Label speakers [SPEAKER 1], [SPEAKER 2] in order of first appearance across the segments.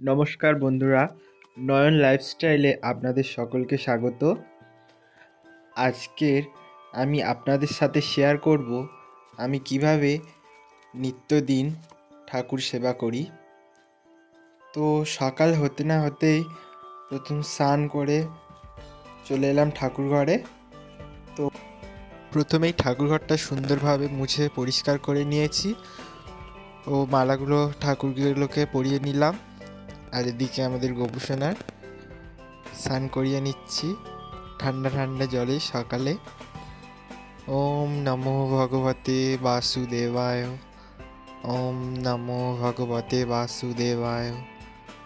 [SPEAKER 1] নমস্কার বন্ধুরা, নয়ন লাইফস্টাইলে আপনাদের সকলকে স্বাগত। আজকের আমি আপনাদের সাথে শেয়ার করব, আমি কীভাবে নিত্যদিন ঠাকুর সেবা করি। তো সকাল হতে না হতেই প্রথম স্নান করে চলে এলাম ঠাকুর ঘরে। তো প্রথমেই ঠাকুর ঘরটা সুন্দরভাবে মুছে পরিষ্কার করে নিয়েছি ও মালাগুলো ঠাকুরগুলোকে পরিয়ে নিলাম। আর এদিকে আমাদের গোপুসোনার স্নান করিয়ে নিচ্ছি। ঠান্ডা ঠান্ডা জলে সকালে। ওম নমো ভগবতে বাসুদেবায়। ওম নমো ভগবতে বাসুদেবায়।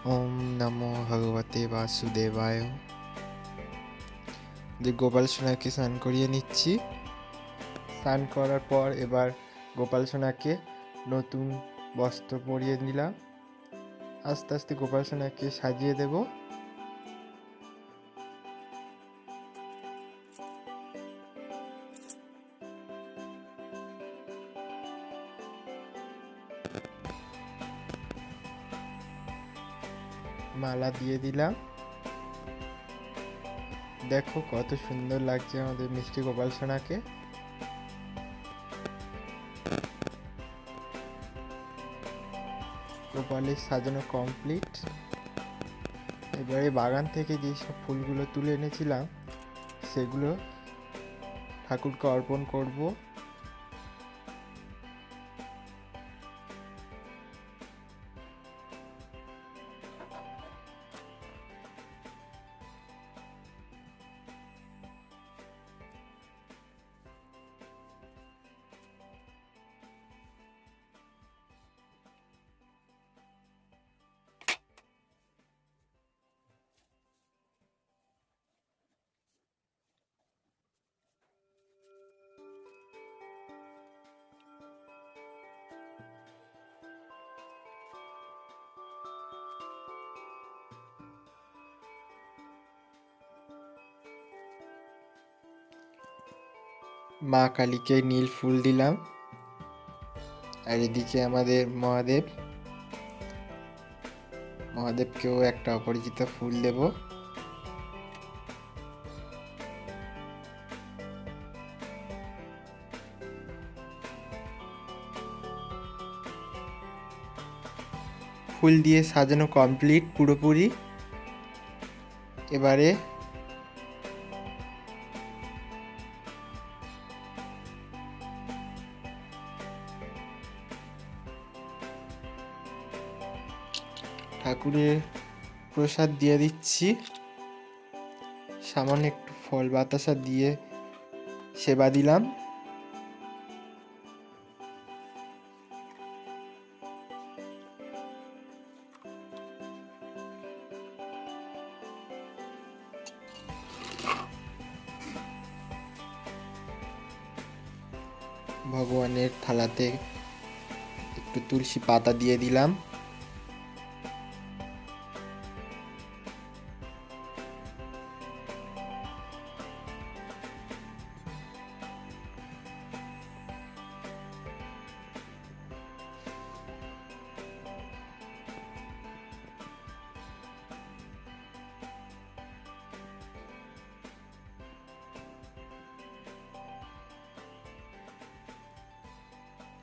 [SPEAKER 1] ওম নমো ভগবতে বাসুদেবায়। যে গোপাল সোনাকে স্নান করিয়ে নিচ্ছি। স্নান করার পর এবার গোপাল সোনাকে নতুন বস্ত্র পরিয়ে নিলাম। আস্তে আস্তে গোপাল সোনাকে সাজিয়ে দেব। মালা দিয়ে দিলাম। দেখো কত সুন্দর লাগছে আমাদের মিষ্টি গোপাল সোনাকে গোপালের সাজানো কমপ্লিট এবারে বাগান থেকে যে সব ফুলগুলো তুলে এনেছিলাম, সেগুলো ঠাকুরকে অর্পণ করব। মা কালীকে নীল ফুল দিলাম। আর এদিকে আমাদের মহাদেব। মহাদেবকেও একটা অপরিচিত ফুল দেব। ফুল দিয়ে সাজানো কমপ্লিট পুরোপুরি। এবারে ঠাকুরের প্রসাদ দিয়ে দিচ্ছি। সামান্য একটু ফল বাতাসা দিয়ে সেবা দিলাম। ভগবানের থালাতে একটু তুলসী পাতা দিয়ে দিলাম।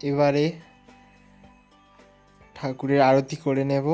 [SPEAKER 1] এবারে ঠাকুরের আরতি করে নেব।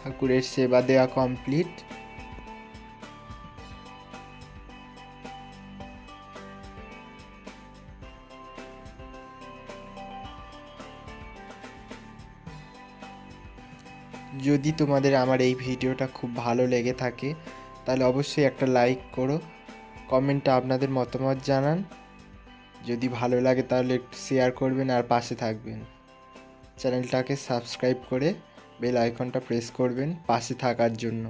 [SPEAKER 1] ঠাকুরের সেবা দেওয়া কমপ্লিট যদি তোমাদের আমার এই ভিডিওটা খুব ভালো লেগে থাকে, তাহলে অবশ্যই একটা লাইক করো কমেন্টে আপনাদের মতামত জানান। যদি ভালো লাগে তাহলে একটু শেয়ার করবেন আর পাশে থাকবেন। চ্যানেলটাকে সাবস্ক্রাইব করে বেল আইকনটা প্রেস করবেন পাশে থাকার জন্য।